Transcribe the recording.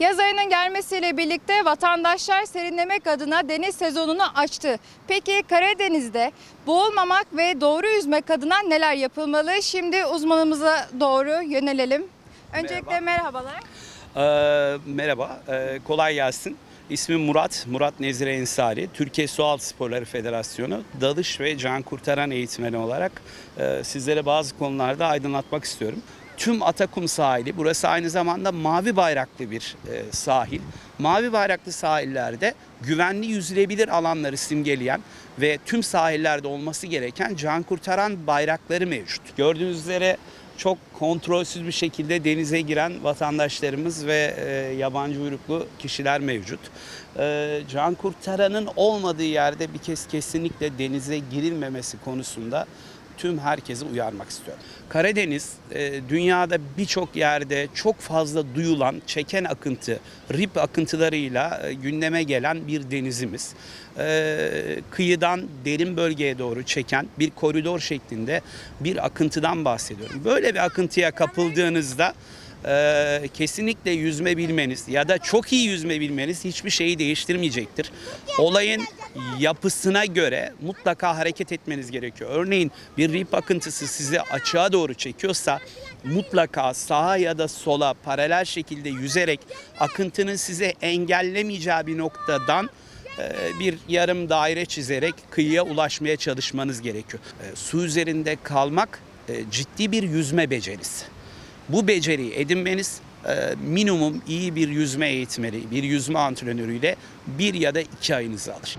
Yaz ayının gelmesiyle birlikte vatandaşlar serinlemek adına deniz sezonunu açtı. Peki Karadeniz'de boğulmamak ve doğru yüzmek adına neler yapılmalı? Şimdi uzmanımıza doğru yönelelim. Öncelikle merhabalar. Ee, merhaba, ee, kolay gelsin. İsmim Murat, Murat Nezire Ensari. Türkiye Sualtı Sporları Federasyonu dalış ve can kurtaran eğitmeni olarak e, sizlere bazı konularda aydınlatmak istiyorum. Tüm Atakum sahili, burası aynı zamanda mavi bayraklı bir e, sahil. Mavi bayraklı sahillerde güvenli yüzülebilir alanları simgeleyen ve tüm sahillerde olması gereken can kurtaran bayrakları mevcut. Gördüğünüz üzere çok kontrolsüz bir şekilde denize giren vatandaşlarımız ve e, yabancı uyruklu kişiler mevcut. E, can kurtaranın olmadığı yerde bir kez kesinlikle denize girilmemesi konusunda tüm herkesi uyarmak istiyorum. Karadeniz e, dünyada birçok yerde çok fazla duyulan çeken akıntı, rip akıntılarıyla e, gündeme gelen bir denizimiz. E, kıyıdan derin bölgeye doğru çeken bir koridor şeklinde bir akıntıdan bahsediyorum. Böyle bir akıntıya kapıldığınızda e, kesinlikle yüzme bilmeniz ya da çok iyi yüzme bilmeniz hiçbir şeyi değiştirmeyecektir. Olayın yapısına göre mutlaka hareket etmeniz gerekiyor. Örneğin bir rip akıntısı sizi açığa doğru çekiyorsa mutlaka sağa ya da sola paralel şekilde yüzerek akıntının size engellemeyeceği bir noktadan e, bir yarım daire çizerek kıyıya ulaşmaya çalışmanız gerekiyor. E, Su üzerinde kalmak e, ciddi bir yüzme becerisi. Bu beceriyi edinmeniz e, minimum iyi bir yüzme eğitmeni, bir yüzme antrenörüyle bir ya da iki ayınızı alır.